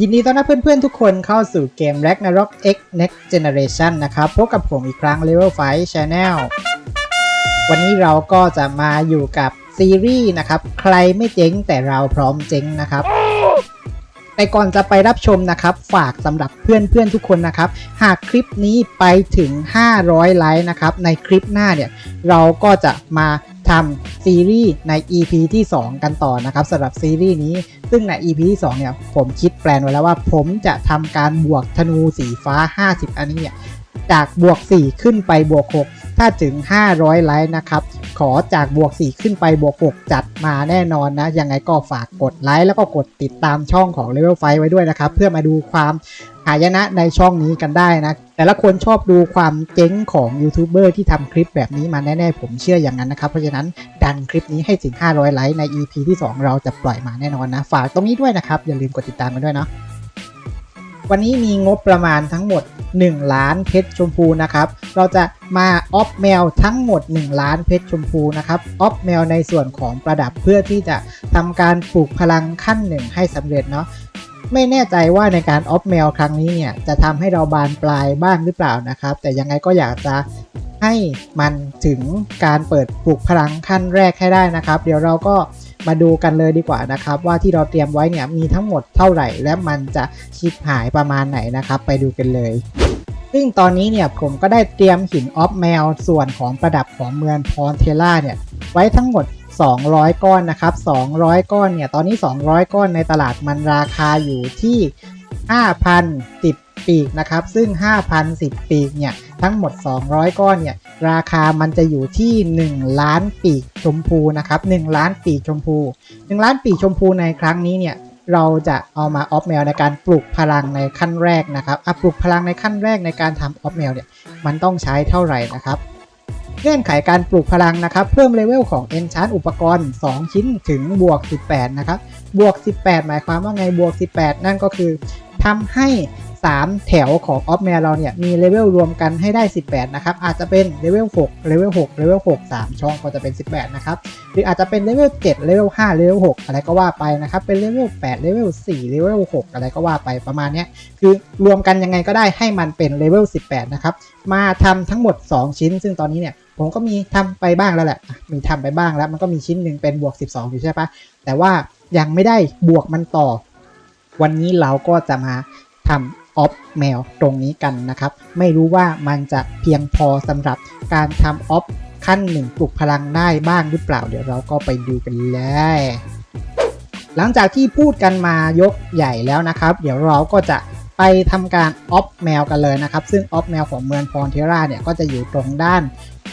ยินดีต้อนรับเพื่อนๆทุกคนเข้าสู่เกม Ragnarok X Next Generation นะครับ พบกับผมอีกครั้ง Level 5 Channel วันนี้เราก็จะมาอยู่กับซีรีส์นะครับ ใครไม่เจ๊งแต่เราพร้อมเจ๊งนะครับ แต่ก่อนจะไปรับชมนะครับ ฝากสำหรับเพื่อนๆทุกคนนะครับ หากคลิปนี้ไปถึง 500 ไลค์นะครับ ในคลิปหน้าเนี่ย เราก็จะมา ทำซีรีส์ใน EP ที่ 2 กันต่อนะครับสำหรับซีรีส์นี้ ซึ่งใน EP ที่ 2 เนี่ย ผมคิดแปลนไว้แล้วว่า ผมจะทำการบวกธนูสีฟ้า 50 อันนี้เนี่ยจากบวก 4 ขึ้นไปบวก 6 ถ้าถึง 500 ไลค์นะครับ ขอจากบวก 4 ขึ้นไปบวก 6 จัดมาแน่นอนนะ ยังไงก็ฝากกดไลค์แล้วก็กดติดตามช่องของ Level 5ไว้ด้วยนะครับ เพื่อมาดูความายนะในช่องนี้กันได้นะ แต่ละคนชอบดูความเจ๊งของยูทูบเบอร์ที่ทำคลิปแบบนี้มาแน่ๆ ผมเชื่ออย่างนั้นนะครับ เพราะฉะนั้นดันคลิปนี้ให้ถึง 500 ไลค์ใน EP ที่ 2 เราจะปล่อยมาแน่นอนนะ ฝากตรงนี้ด้วยนะครับ อย่าลืมกดติดตามกันด้วยเนาะวันนี้มีงบประมาณทั้งหมด 1 ล้านเพชรชมพูนะครับ เราจะมาออฟแมวทั้งหมด 1 ล้านเพชรชมพูนะครับออฟแมวในส่วนของประดับเพื่อที่จะทำการปลูกพลังขั้นหนึ่งให้สำเร็จเนาะ ไม่แน่ใจว่าในการออฟแมวครั้งนี้เนี่ยจะทำให้เราบานปลายบ้างหรือเปล่านะครับ แต่ยังไงก็อยากจะให้มันถึงการเปิดปลูกพลังขั้นแรกให้ได้นะครับ เดี๋ยวเราก็มาดูกันเลยดีกว่านะครับ ว่าที่เราเตรียมไว้เนี่ยมีทั้งหมดเท่าไหร่ และมันจะชิบหายประมาณไหนนะครับ ไปดูกันเลย ซึ่งตอนนี้เนี่ยผมก็ได้เตรียมหินออฟแมวส่วนของประดับของเมืองพรเทล่าเนี่ยไว้ทั้งหมด 200 ก้อนนะครับ 200 ก้อนเนี่ย ตอนนี้ 200 ก้อนในตลาดมันราคาอยู่ที่ 5,010 ปีกนะครับ ซึ่ง 5,010 ปีกเนี่ย ทั้งหมด 200 ก้อนเนี่ย ราคามันจะอยู่ที่ 1 ล้านปีกชมพูนะครับ 1 ล้านปีกชมพู 1 ล้านปีกชมพูในครั้งนี้เนี่ยเราจะเอามาออฟแมวในการปลูกพลังในขั้นแรกนะครับอะปลูกพลังในขั้นแรกในการทำออฟแมวเนี่ย มันต้องใช้เท่าไหร่นะครับ เงื่อนไขการปลูกพลังนะครับ เพิ่มเลเวลของ e n c h a n t อุปกรณ์ 2 ชิ้นถึงบวก 18 นะครับ บวก 18 หมายความว่าไงบวก 18 นั่นก็คือทำให้ 3 แถวของออฟแมวเราเนี่ย มีเลเวลรวมกันให้ได้ 18 นะครับ อาจจะเป็นเลเวล 6 เลเวล 6 เลเวล 6 3 ช่องก็จะเป็น 18 นะครับ หรืออาจจะเป็นเลเวล 7 เลเวล 5 เลเวล 6 อะไรก็ว่าไปนะครับ เป็นเลเวล 8 เลเวล 4 เลเวล 6 อะไรก็ว่าไปประมาณนี้คือรวมกันยังไงก็ได้ให้มันเป็นเลเวล 18 นะครับ มาทำทั้งหมด 2 ชิ้น ซึ่งตอนนี้เนี่ย ผมก็มีทำไปบ้างแล้วแหละ มีทำไปบ้างแล้วมันก็มีชิ้นหนึ่งเป็นบวก 12 อยู่ใช่ปะแต่ว่ายังไม่ได้บวกมันต่อ วันนี้เราก็จะมาทำออฟแมวตรงนี้กันนะครับ ไม่รู้ว่ามันจะเพียงพอสำหรับการทำออฟขั้นหนึ่งปลุกพลังได้บ้างหรือเปล่า เดี๋ยวเราก็ไปดูกันเลยหลังจากที่พูดกันมายกใหญ่แล้วนะครับ เดี๋ยวเราก็จะไปทำการออฟแมวกันเลยนะครับ ซึ่งออฟแมวของเมืองพรเทราเนี่ยก็จะอยู่ตรงด้าน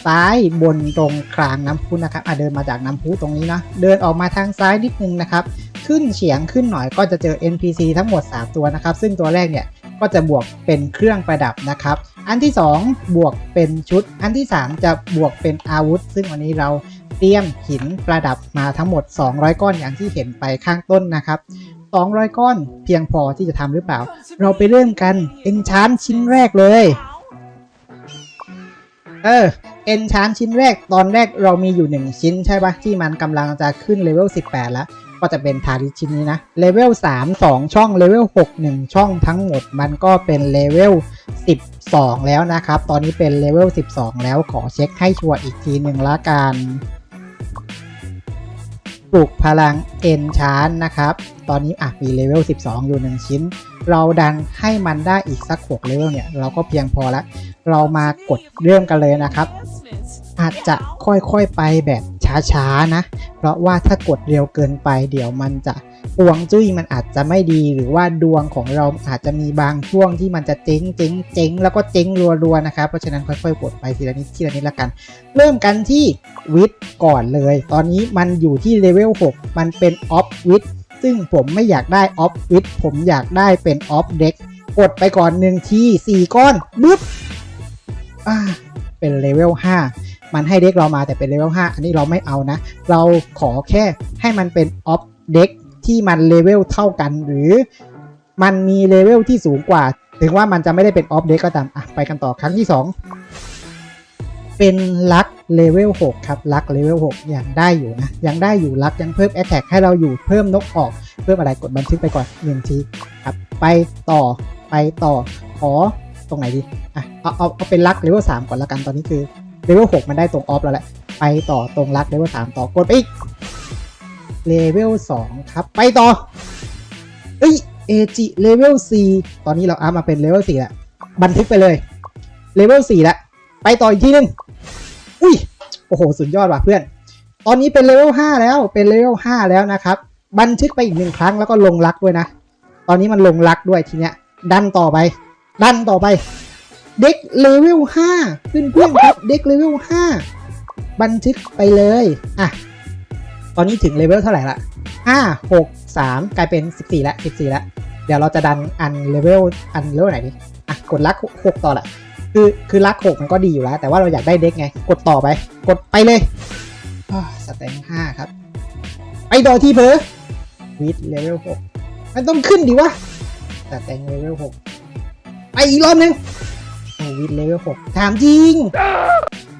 ซ้ายบนตรงกลางน้ำพุนะครับอะเดินมาจากน้ำพุตรงนี้นะเดินออกมาทางซ้ายนิดนึงนะครับ ขึ้นเฉียงขึ้นหน่อยก็จะเจอ NPC ทั้งหมด 3 ตัวนะครับ ซึ่งตัวแรกเนี่ยก็จะบวกเป็นเครื่องประดับนะครับ อันที่ 2 บวกเป็นชุด อันที่ 3 จะบวกเป็นอาวุธ ซึ่งวันนี้เราเตรียมหินประดับมาทั้งหมด 200 ก้อนอย่างที่เห็นไปข้างต้นนะครับ 200 ก้อนเพียงพอที่จะทำหรือเปล่า เราไปเริ่มกันเอนชานชิ้นแรกเลย เออ เอนชานชิ้นแรกตอนแรกเรามีอยู่ 1 ชิ้นใช่ปะที่มันกำลังจะขึ้นเลเวล18 แล้ว ก็จะเป็นทาริชิ้นนี้นะเลเวล3 2 ช่องเลเวล6 1 ช่องทั้งหมดมันก็เป็นเลเวล12 แล้วนะครับ ตอนนี้เป็นเลเวล12 แล้วขอเช็คให้ชัวร์อีกทีหนึ่งละกันปลุกพลังเอนชานนะครับ ตอนนี้อะมีเลเวล12 อยู่ 1 ชิ้น เราดันให้มันได้อีกสัก6เลเวลเนี่ย เราก็เพียงพอแล้ว เรามากดเริ่มกันเลยนะครับ อาจจะค่อยๆไปแบบช้าๆนะ เพราะว่าถ้ากดเร็วเกินไป เดี๋ยวมันจะปวงจุ้ยมันอาจจะไม่ดีหรือว่าดวงของเราอาจจะมีบางช่วงที่มันจะเจ๊งเจ๊งเจ๊งแล้วก็เจ๊งรัวๆนะครับ เพราะฉะนั้นค่อยๆกดไปทีละนิดทีละนิดละกัน เริ่มกันที่วิทก่อนเลย ตอนนี้มันอยู่ที่เลเวล6มันเป็นออฟวิทซึ่งผมไม่อยากได้ออฟวิทผมอยากได้เป็นออฟเด็กกดไปก่อนหนึ่งทีสี่ก้อนบึ๊บ เป็นเลเวล5มันให้เด็กเรามาแต่เป็นเลเวล5อันนี้เราไม่เอานะ เราขอแค่ให้มันเป็นออฟเด็กที่มันเลเวลเท่ากันหรือมันมีเลเวลที่สูงกว่า ถึงว่ามันจะไม่ได้เป็นออฟเด็กก็ตามอะไปกันต่อครั้งที่ 2 เป็นลักเลเวล6ครับลักเลเวล6ยังได้อยู่นะยังได้อยู่ลักยังเพิ่มแอตแทกให้เราอยู่เพิ่มนกออกเพิ่มอะไรกดบันทึกไปก่อนหนึ่งทีครับไปต่อไปต่อขอ ตรงไหนดีอะเอาเอาเอาเป็นลักเลเวล3ก่อนละกันตอนนี้คือเลเวล6มันได้ตรงออฟแล้วแหละไปต่อตรงลักเลเวล3ต่อกดไปอีกเลเวล2ครับไปต่อเอ้ยเอจิเลเวล4ตอนนี้เราอัพมาเป็นเลเวล4แล้วบันทึกไปเลยเลเวล4แล้วไปต่ออีกทีหนึงอุ้ยโอ้โหสุดยอดว่ะเพื่อน ตอนนี้เป็นเลเวล5แล้วเป็นเลเวล5แล้วนะครับบันทึกไปอีกหนึ่งครั้งแล้วก็ลงลักด้วยนะ ตอนนี้มันลงลักด้วยทีเนี้ยดันต่อไป ดันต่อไป เด็กเลเวล5เพื่อนเพื่อนๆครับ เด็กเลเวล5บันทึกไปเลย อะ ตอนนี้ถึงเลเวลเท่าไหร่ละ5 6 3กลายเป็น14แล้ว14แล้วเดี๋ยวเราจะดันอันเลเวลอันเลเวลไหนดี อะ กดลัก6ต่อละคือคือลัก6มันก็ดีอยู่แล้ว แต่ว่าเราอยากได้เด็กไง กดต่อไป กดไปเลยสเต็ง5ครับ ไปต่อที่เพอวิดเลเวล6มันต้องขึ้นดิวะแต่แต่งเลเวล6 ไปอีกรอบนึงโอ้วิดเลเวล6ถามจริง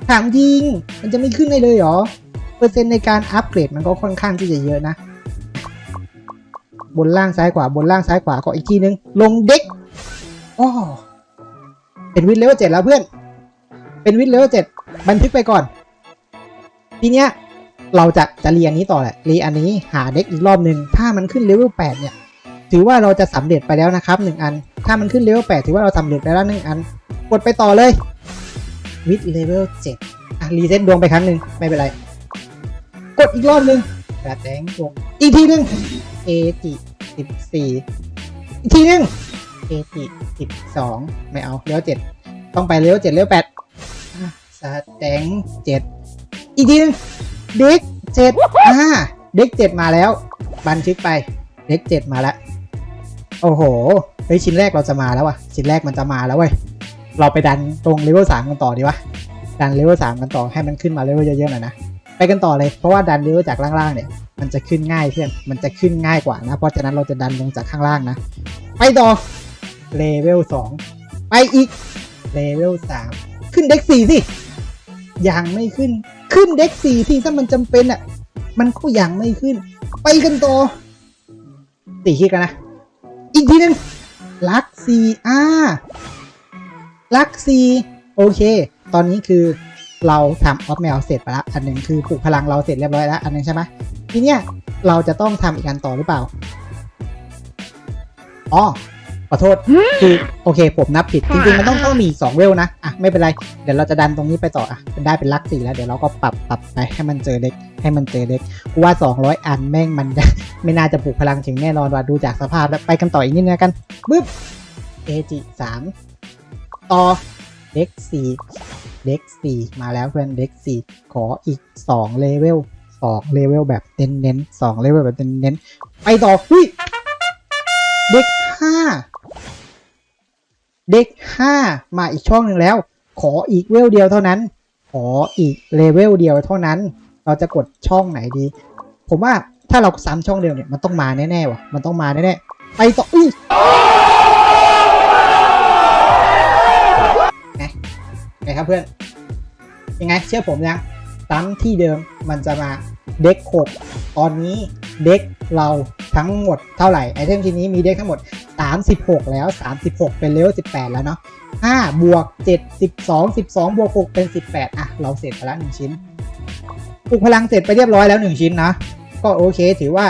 ถามจริง มันจะไม่ขึ้นได้เลยเหรอ เปอร์เซ็นต์ในการอัปเกรดมันก็ค่อนข้างที่จะเยอะนะ บนล่างซ้ายขวาบนล่างซ้ายขวาก็อีกทีนึง ลงเด็กอ้อเป็นวิดเลเวล7แล้วเพื่อน เป็นวิดเลเวล7บันทึกไปก่อน ทีเนี้ยเราจะจะเรียนนี้ต่อแหละเรียนอันนี้หาเด็กอีกรอบหนึ่งถ้ามันขึ้นเลเวล8เนี่ย ถือว่าเราจะสำเร็จไปแล้วนะครับหนึ่งอัน ถ้ามันขึ้นเลเวล8ถือว่าเราสำเร็จไปแล้วหนึ่งอัน กดไปต่อเลยวิดเลเวล7อะรีเซ็ตดวงไปครั้งหนึ่งไม่เป็นไร กดอีกรอบหนึ่งกระแดงดวงอีกทีหนึ่งเอจิสิบสี่อีกทีหนึ่งเอจิสิบสองไม่เอาเลเวลเจ็ดต้องไปเลเวลเจ็ดเลเวลแปดอะสแตงเจ็ดอีกทีหนึ่งเด็กเจ็ดอ่าเด็กเจ็ดมาแล้ว บันทึกไปเด็กเจ็ดมาแล้ว โอ้โหเฮ้ยชิ้นแรกเราจะมาแล้วว่ะชิ้นแรกมันจะมาแล้วเว้ยเราไปดันตรงเลเวลสามกันต่อดีวะดันเลเวลสามกันต่อให้มันขึ้นมาเลเวลเยอะๆหน่อยนะไปกันต่อเลยเพราะว่าดันเลเวลจากล่างๆเนี่ยมันจะขึ้นง่ายเพื่อนมันจะขึ้นง่ายกว่านะ เพราะฉะนั้นเราจะดันลงจากข้างล่างนะ ไปต่อเลเวลสองไปอีกเลเวลสามขึ้นเด็กสี่สิยังไม่ขึ้นขึ้นเด็กสี่ที่ถ้ามันจำเป็นอะมันก็ยังไม่ขึ้น ไปกันต่อสี่คลิกกันนะ อีกทีหนึงลักซีอาลักซีโอเค ตอนนี้คือเราทำออฟแมวเสร็จไปแล้วอันหนึ่งคือปลูกพลังเราเสร็จเรียบร้อยแล้วอันหนึงใช่ไหมทีเนี้ยเราจะต้องทำอีกอันต่อหรือเปล่าอ๋อ ขอโทษคือโอเคผมนับผิด จริงๆ มันต้องต้องมีสองเวลนะ อะ ไม่เป็นไร เดี๋ยวเราจะดันตรงนี้ไปต่อ อะเป็นได้เป็นลักสี่แล้ว เดี๋ยวเราก็ปรับปรับไปให้มันเจอเด็ก ให้มันเจอเด็กกูว่า 200 อันแม่งมัน ไม่น่าจะปลุกพลังถึงแน่นอนว่าดูจากสภาพแล้วไปกันต่ออีกนิดนึงแล้วกันบึ๊บเอจิสามต่อเด็กสี่เด็กสี่มาแล้วเพื่อนเด็กสี่ขออีก2เลเวล2เลเวลแบบเน้นเน้นๆสองเลเวลแบบเน้นเน้นๆไปต่อหุ้ยเด็กห้า เด็กห้ามาอีกช่องหนึ่งแล้ว ขออีกเวลเดียวเท่านั้น ขออีกเลเวลเดียวเท่านั้น เราจะกดช่องไหนดี ผมว่าถ้าเราซ้ำช่องเดียวเนี่ยมันต้องมาแน่ๆว่ะ มันต้องมาแน่ๆ ไปต่ออุ้ยไงไงครับเพื่อน ยังไงเชื่อผมยัง ตั้มที่เดิมมันจะมาเด็กหกตอนนี้เด็กเราทั้งหมดเท่าไหร่ไอเทมชิ้นนี้มีเด็กทั้งหมด 36 แล้ว 36 เป็นเลเวล18 แล้วเนาะ5บวก7 12 12 บวก 6 เป็น 18 อะ เราเสร็จไปแล้ว1ชิ้นปลุกพลังเสร็จไปเรียบร้อยแล้ว 1 ชิ้นนะ ก็โอเคถือว่า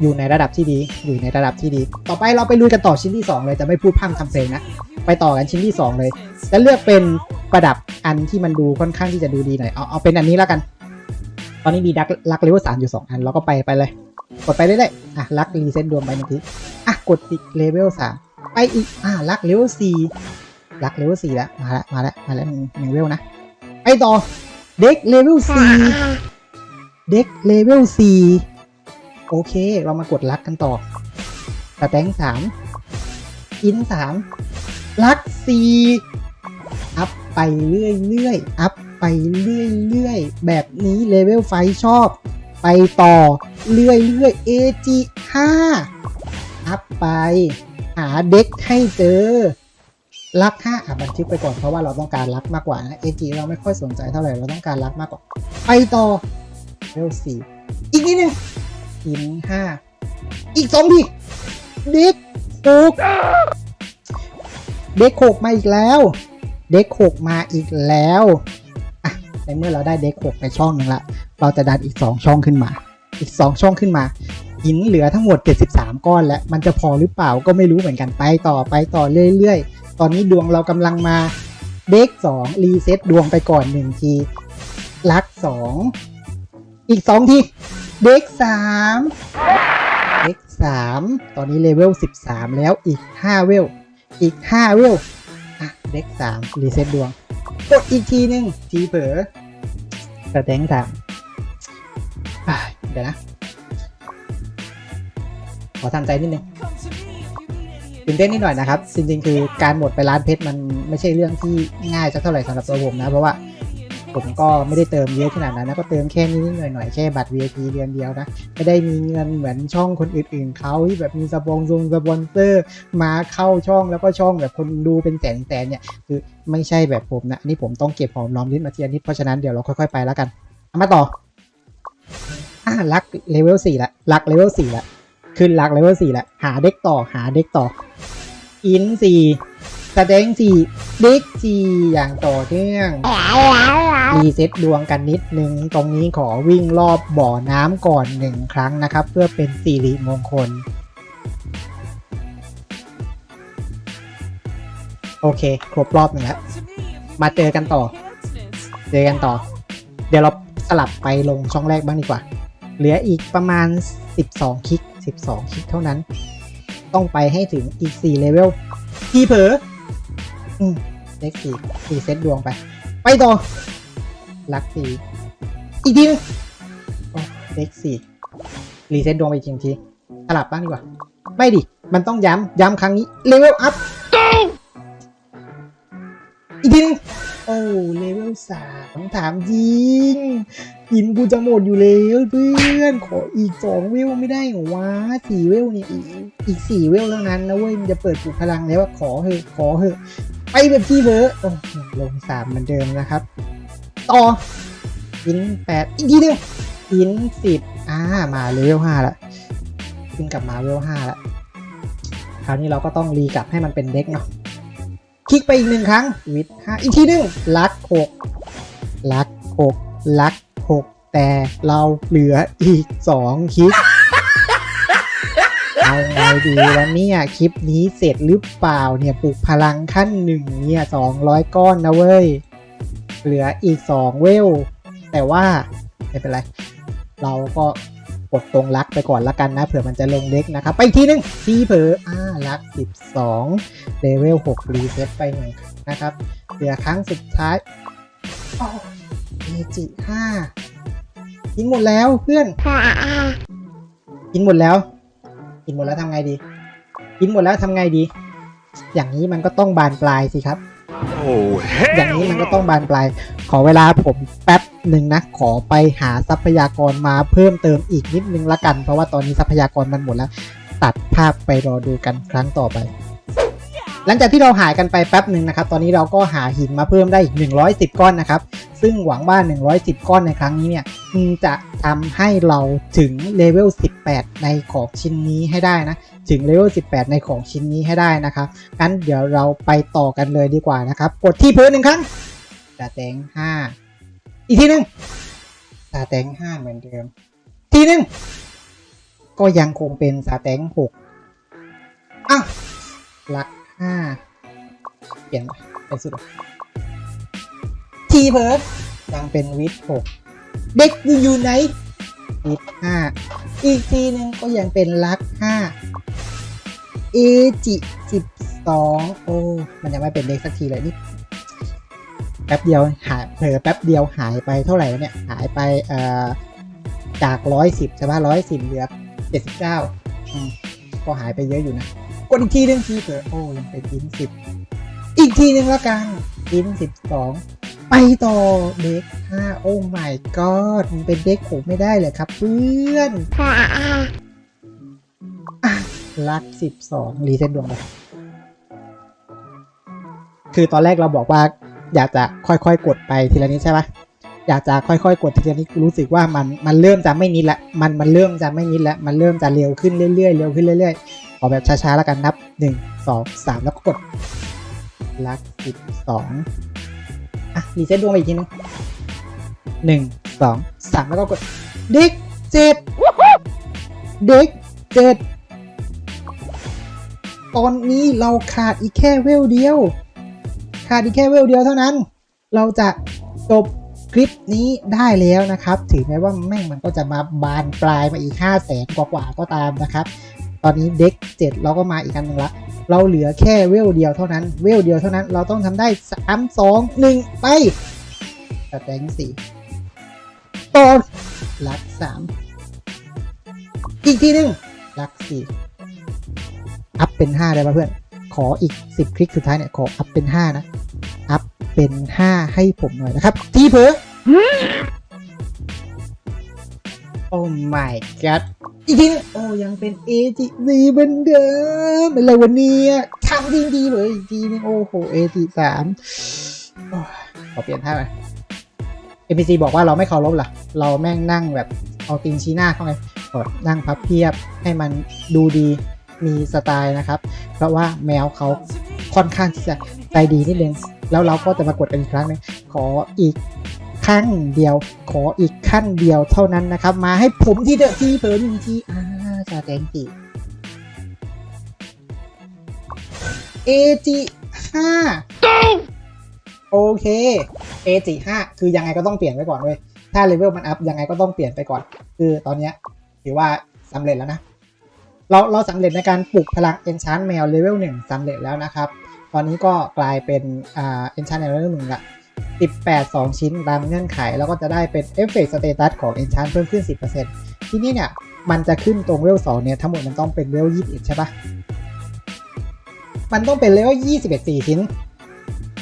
อยู่ในระดับที่ดี อยู่ในระดับที่ดี ต่อไปเราไปลุยกันต่อชิ้นที่ 2 เลยจะไม่พูดพร่ำทำเพลงนะ ไปต่อกันชิ้นที่ 2 เลย จะเลือกเป็นประดับอันที่มันดูค่อนข้างที่จะดูดีหน่อย เอาเอาเป็นอันนี้แล้วกัน ตอนนี้มีดักลักเลเวลสามอยู่ 2 อันเราก็ไปไปเลย กดไปเรื่อยๆอะลักรีเซ็ตดวงไปหนึ่งทีอะกดอีกเลเวลสามไปอีกอะลักเลเวลสี่ลักเลเวลสี่แล้วมาแล้วมาแล้วมาแล้วหนึ่งหนึ่งเลเวลนะไปต่อเด็กเลเวลสี่เด็กเลเวลสี่ โอเค เรามากดลักกันต่อสแตงสามอินสามลักสี่อัพไปเรื่อยๆ อัพไปเรื่อยๆ แบบนี้เลเวลไฟชอบ ไปต่อเรื่อยเรื่อยเอจีห้าอัพไป หาเด็กให้เจอ ลักห้าอะบันทึกไปก่อนเพราะว่าเราต้องการลักมากกว่านะเอจีเราไม่ค่อยสนใจเท่าไหร่ เราต้องการลักมากกว่า ไปต่อเวลสี่อีกนิดนึง หินห้าอีกสองทีเด็กหกเด็กหกมาอีกแล้ว เด็กหกมาอีกแล้วอะในเมื่อเราได้เด็กหกไปช่องหนึ่งละ เราจะดันอีกสองช่องขึ้นมา อีกสองช่องขึ้นมาหินเหลือทั้งหมด 73 ก้อนแล้วมันจะพอหรือเปล่าก็ไม่รู้เหมือนกันไปต่อไปต่อเรื่อยๆ ตอนนี้ดวงเรากำลังมาเด็ก2รีเซ็ตดวงไปก่อน1ทีลัก 2 อีก 2 ที เด็ก3เด็ก3ตอนนี้เลเวล13แล้วอีก5เวล อีก5เวล อะเด็ก3รีเซ็ตดวง กดอีกทีหนึงทีเผลอกระแตงสามเดี๋ยวนะ ขอทำใจนิดนึงตื่นเต้นนิดหน่อยนะครับ จริงๆ คือการหมดไปร้านเพชรมันไม่ใช่เรื่องที่ง่ายสักเท่าไหร่สำหรับตัวผมนะ เพราะว่า ผมก็ไม่ได้เติมเยอะขนาดนั้นนะก็เติมแค่นิดหน่อยๆแค่บัตร VIP เดือนเดียวนะไม่ได้มีเงินเหมือนช่องคนอื่นๆเขาที่แบบมีสปงซงสปอนเซอร์มาเข้าช่องแล้วก็ช่องแบบคนดูเป็นแสนๆเนี่ยคือไม่ใช่แบบผมนะอันนี่ผมต้องเก็บหอมรอมริบมาเทีละนิดเพราะฉะนั้นเดี๋ยวเราค่อยๆไปแล้วกันมาต่ออ่าลักเลเวลสี่ละลักเลเวลสี่ละขึ้นลักเลเวลสี่ล้วหาเด็กต่อหาเด็กต่ออินสี่สเต็งสี่เด็กสี่อย่างต่อเนื่อง รีเซ็ตดวงกันนิดนึง ตรงนี้ขอวิ่งรอบบ่อน้ำก่อนหนึ่งครั้งนะครับ เพื่อเป็นสิริมงคล โอเค ครบรอบหนึ่งแล้ว มาเจอกันต่อ เจอกันต่อ เดี๋ยวเราสลับไปลงช่องแรกบ้างดีกว่า เหลืออีกประมาณ 12 คลิก 12 คลิกเท่านั้น ต้องไปให้ถึงอีก 4 เลเวลที่เผลออืมเลขสี่สี่เซตดวงไป ไปต่อ ลักสี่อีกทีนึงโอ้เลขสี่รีเซ็ตดวงไปอีกทีสลับบ้างดีกว่า ไม่ดิ มันต้องย้ำ ย้ำครั้งนี้เลเวลอัพอีกทีนึงโอ้เลเวลสามถามจริงหินกูจะหมดอยู่แล้วเพื่อน ขออีกสองเวลไม่ได้หรอวะสี่เวลเนี่ยอีกอีกสี่เวลเท่านั้นนะเว้ยมันจะเปิดปลุกพลังแล้วว่าขอเถอะขอเถอะไปแบบที่เบอร์โอ้ลงสามเหมือนเดิมนะครับ ต่อหินแปดอีกทีหนึงหินสิบอ่ามาเลเวลห้าละขึ้นกลับมาเลเวลห้าละคราวนี้เราก็ต้องรีกลับให้มันเป็นเด็กเนาะคลิกไปอีกหนึ่งครั้งวิทห้าอีกทีหนึงลักหกลักหกลักหกแต่เราเหลืออีกสองคลิปเอาไงดีวันนี้คลิปนี้เสร็จหรือเปล่าเนี่ยปลุกพลังขั้นหนึ่งเนี่ยสองร้อยก้อนนะเว้ย เหลืออีกสองเวล แต่ว่าไม่เป็นไร เราก็กดตรงรักไปก่อนละกันนะ เผื่อมันจะลงเล็กนะครับ ไปทีหนึงทีเผลออ่ารัก 12เลเวล6รีเซ็ตไปหนึ่งนะครับ เหลือครั้งสุดท้ายเอจิห้ากินหมดแล้วเพื่อน กินหมดแล้ว กินหมดแล้วทำไงดี กินหมดแล้วทำไงดี อย่างนี้มันก็ต้องบานปลายสิครับ อย่างนี้มันก็ต้องบานปลายขอเวลาผมแป๊บหนึ่งนะ ขอไปหาทรัพยากรมาเพิ่มเติมอีกนิดนึงละกัน เพราะว่าตอนนี้ทรัพยากรมันหมดแล้ว ตัดภาพไปรอดูกันครั้งต่อไป หลังจากที่เราหายกันไปแป๊บหนึ่งนะครับ ตอนนี้เราก็หาหินมาเพิ่มได้อีก 110 ก้อนนะครับ ซึ่งหวังว่า 110 ก้อนในครั้งนี้เนี่ยจะทำให้เราถึงเลเวล 18 ในของชิ้นนี้ให้ได้นะ ถึงเลเวล 18 ในของชิ้นนี้ให้ได้นะครับ งั้นเดี๋ยวเราไปต่อกันเลยดีกว่านะครับ กดที่พื้นหนึ่งครั้งตาแตงห้าอีกทีหนึ่งตาแตงห้าเหมือนเดิม ทีหนึ่งก็ยังคงเป็นสาแตงหกอ้าวลัก ห้าเปลี่ยนเป็นสุดทีเพิร์ดยังเป็นวิทหกเด็กอยู่ไหนวิทห้าอีกทีหนึ่งก็ยังเป็นลักห้าเอจิสิบสองโอ้มันยังไม่เป็นเด็กสักทีเลยนี่แป๊บเดียวหายเผลอแป๊บเดียวหายไปเท่าไหร่แล้วเนี่ย หายไปเอ่อจากร้อยสิบใช่ป่ะร้อยสิบเหลือเจ็ดสิบเก้าก็หายไปเยอะอยู่นะ ดอีกทีหนึงทีเผลอโอ้ยังเป็นอินสิบอีกทีหนึ่งแล้วกันอินสิบสองไปต่อเด็กห้าโอ้ my god มันเป็นเด็กผมไม่ได้เลยครับเพื่อนลักสิบสองรีเซ็ตดวงไปคือตอนแรกเราบอกว่า อยากจะค่อยๆ กดไปทีละนิดใช่ปะอยากจะค่อยๆ กดทีละนิดรู้สึกว่ามันมันเริ่มจะไม่นิดละ มันมันเริ่มจะไม่นิดละ มันเริ่มจะเร็วขึ้นเรื่อยๆ เร็วขึ้นเรื่อยๆ อแบบช้าๆแล้วกันนับหนึ่งสองสามแล้วก็กดลักสิบสองอะรีเซ็ตดวงไปอีกทีนึงหนึ่งสองสามแล้วก็กด เด็กเจ็ดเด็กเจ็ดตอนนี้เราขาดอีกแค่เวลเดียว ขาดอีกแค่เวลเดียวเท่านั้น เราจะจบคลิปนี้ได้แล้วนะครับถึงแม้ว่าแม่งมันก็จะมาบานปลายมาอีก 5 0 0แสนกว่าๆก็ตามนะครับ ตอนนี้เด็ก7เราก็มาอีกอันหนึ่งละ เราเหลือแค่เวลเดียวเท่านั้น เวลเดียวเท่านั้น เราต้องทำได้ 3 2 1 ไปแต่แตงสี่ตอนลักสามอีกทีหนึ่งลักสี่อัพเป็น 5 ได้ป่ะเพื่อน ขออีก 10 คลิกสุดท้ายเนี่ย ขออัพเป็น 5 นะ อัพเป็น 5 ให้ผมหน่อยนะครับ ทีเผลอโอ้ my god อีกทีนึงโอ้ยังเป็น a g 4เหมือนเดิมเป็นอะไรวันนี้ทำดีดีเลยอีกทีนึงโอ้โห a g 3โอ้ยขอเปลี่ยนท่าไป NPC บอกว่าเราไม่เคารพล่ะเราแม่งนั่งแบบเอาตีนชี้หน้าเข้าไปกดนั่งพับเพียบให้มันดูดีมีสไตล์นะครับ เพราะว่าแมวเขาค่อนข้างที่จะใจดีนิดนึงแล้วเราก็จะมากดกันอีกครั้งหนึงขออีก ครั้งเดียว ขออีกขั้นเดียวเท่านั้นนะครับ มาให้ผมที่เดอะที่เพิ่มหนึ่งทีอ่าจาแตงตีเอจีห้าโอเคเอจีห้าคือยังไงก็ต้องเปลี่ยนไว้ก่อนเว้ยถ้าเลเวลมันอัพยังไงก็ต้องเปลี่ยนไปก่อน คือตอนนี้ถือว่าสำเร็จแล้วนะ เราเราสำเร็จในการปลุกพลัง Enchant แมวเลเวล1สำเร็จแล้วนะครับ ตอนนี้ก็กลายเป็นอ่า Enchant เลเวล1ละ 18 2 ชิ้นตามเงื่อนไข แล้วก็จะได้เป็นเอฟเฟกต์สเตตัสของ Enchant เพิ่มขึ้น 10%ที่นี่เนี่ย มันจะขึ้นตรงเลเวล2เนี่ย ทั้งหมดมันต้องเป็นเลเวล21 ใช่ปะมันต้องเป็นเลเวล21 4 ชิ้น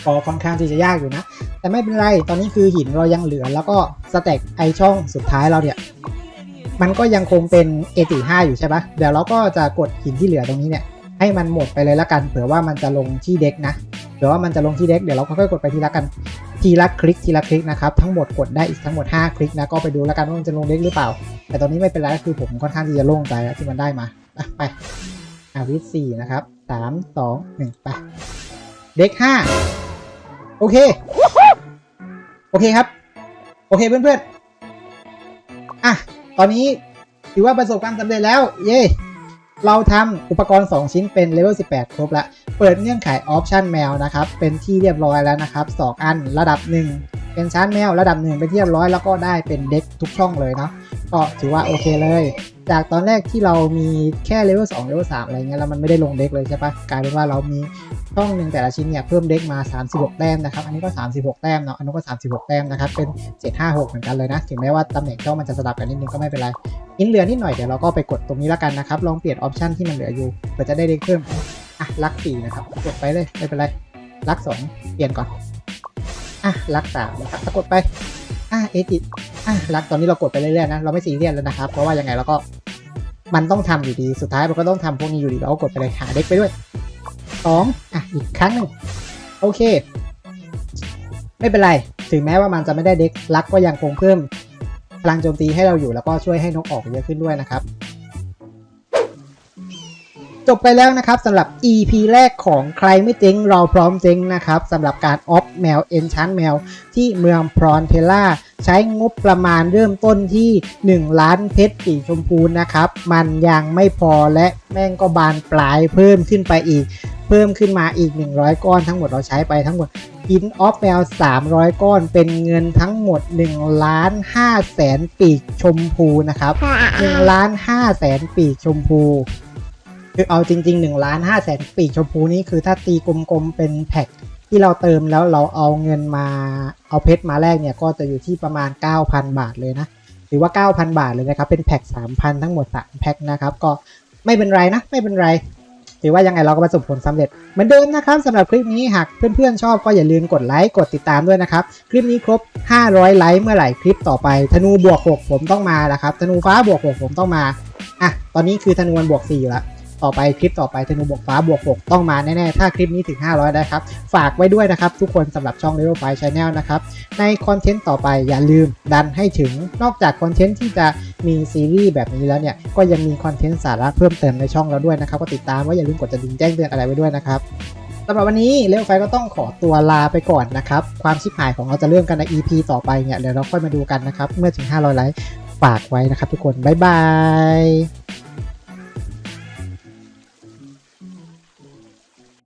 ก็ค่อนข้างที่จะยากอยู่นะ แต่ไม่เป็นไร ตอนนี้คือหินเรายังเหลือ แล้วก็สแต็กไอช่องสุดท้ายเราเนี่ย มันก็ยังคงเป็น A45 อยู่ใช่ปะเดี๋ยวเราก็จะกดหินที่เหลือตรงนี้เนี่ย ให้มันหมดไปเลยละกัน เผื่อว่ามันจะลงที่เด็กนะ รือว่ามันจะลงที่เด็กเดี๋ยวเราค่อยๆกดไปทีละกันทีละคลิกทีละคลิกนะครับทั้งหมดกดได้อีกทั้งหมด 5 คลิกนะก็ไปดูแล้วกันว่ามันจะลงเด็กหรือเปล่า แต่ตอนนี้ไม่เป็นไรก็คือผมค่อนข้างที่จะโล่งใจแล้วที่มันได้มาไปอาวิสี่นะครับสามสองหนึ่งไปเด็กห้าโอเค โอเคครับ โอเคเพื่อนๆอะตอนนี้ถือว่าประสบความสำเร็จแล้ว เย้ เราทำอุปกรณ์ 2 ชิ้นเป็นเลเวล 18 ครบแล้ว เปิดเงื่อนไขออปชันแมวนะครับ เป็นที่เรียบร้อยแล้วนะครับ 2 อันระดับ 1 เป็นชั้นแมวระดับ 1 เป็นที่เรียบร้อยแล้วก็ได้เป็นเด็กทุกช่องเลยเนาะก็ถือว่าโอเคเลย จากตอนแรกที่เรามีแค่เลเวล2เลเวล3อะไรเงี้ยแล้วมันไม่ได้ลงเด็กเลยใช่ปะกลายเป็นว่าเรามีช่องหนึ่งแต่ละชิ้นเนี่ยเพิ่มเด็กมา 36 แต้มนะครับอันนี้ก็ 36 แต้มเนาะอันนู้นก็ 36 แต้มนะครับเป็น 756 เหมือนกันเลยนะถึงแม้ว่าตำแหน่งช่องมันจะสลับกันนิดนึงก็ไม่เป็นไรอินเหลือนิดหน่อยเดี๋ยวเราก็ไปกดตรงนี้แล้วกันนะครับลองเปลี่ยนออปชันที่มันเหลืออยู่เพื่อจะได้เด็กเพิ่มอะลักสี่นะครับกดไปเลยไม่เป็นไรลักสองเปลี่ยนก่อนอะลักสามนะครับกดไปอะเอจิ อะลักตอนนี้เรากดไปเรื่อยๆนะเราไม่ซีเรียสแล้วนะครับ เพราะว่ายังไงเราก็มันต้องทำอยู่ดีสุดท้ายมันก็ต้องทำพวกนี้อยู่ดีเราก็กดไปเลยหาเด็กไปด้วยสองอะอีกครั้งหนึ่งโอเค ไม่เป็นไร ถึงแม้ว่ามันจะไม่ได้เด็กลักก็ยังคงเพิ่มพลังโจมตีให้เราอยู่แล้วก็ช่วยให้นกออกเยอะขึ้นด้วยนะครับ จบไปแล้วนะครับสำหรับ EP แรกของใครไม่เจ๊งเราพร้อมเจ๊งนะครับสำหรับการออฟแมวเอนชันแมวที่เมืองพรอนเทล่า ใช้งบประมาณเริ่มต้นที่ 1 ล้านเพชรสีชมพูนะครับ มันยังไม่พอและแม่งก็บานปลายเพิ่มขึ้นไปอีก เพิ่มขึ้นมาอีก 100 ก้อนทั้งหมดเราใช้ไปทั้งหมดกินออฟแมว300 ก้อนเป็นเงินทั้งหมด1ล้าน5แสนปีกชมพูนะครับ1ล้าน5แสนปีกชมพูคือเอาจริงๆ1ล้าน5แสนปีกชมพูนี่คือถ้าตีกลมๆเป็นแพ็ค ที่เราเติมแล้วเราเอาเงินมาเอาเพชรมาแลกเนี่ยก็จะอยู่ที่ประมาณ 9,000 บาทเลยนะถือว่า 9,000 บาทเลยนะครับเป็นแพ็ค3,000 ทั้งหมด3แพ็คนะครับก็ไม่เป็นไรนะไม่เป็นไรถือว่ายังไงเราก็ประสบผลสำเร็จเหมือนเดิมนะครับสำหรับคลิปนี้หากเพื่อนๆชอบก็อย่าลืมกดไลค์กดติดตามด้วยนะครับคลิปนี้ครบ 500 ไลค์เมื่อไหร่คลิปต่อไปธนูบวก 6 ผมต้องมาแล้วครับธนูฟ้าบวก 6 ผมต้องมาอะตอนนี้คือธนูมันบวก4แล้ว ต่อไปคลิปต่อไปธนูบวกฟ้าบวก 6 ต้องมาแน่ๆ ถ้าคลิปนี้ถึง 500 ได้ครับ ฝากไว้ด้วยนะครับ ทุกคนสำหรับช่อง Level 5 Channel นะครับ ในคอนเทนต์ต่อไปอย่าลืมดันให้ถึงนอกจากคอนเทนต์ที่จะมีซีรีส์แบบนี้แล้วเนี่ยก็ยังมีคอนเทนต์สาระเพิ่มเติมในช่องเราด้วยนะครับก็ติดตามไว่าอย่าลืมกดกระดิ่งแจ้งเตือนอะไรไว้ด้วยนะครับสำหรับวันนี้เลวไฟก็ต้องขอตัวลาไปก่อนนะครับ ความชิบหายของเราจะเริ่มกันใน EP ต่อไปเนี่ยเดี๋ยวเราค่อยมาดูกันนะครับ เมื่อถึง 500 ไลค์ฝากไว้นะครับทุกคน บ๊ายบาย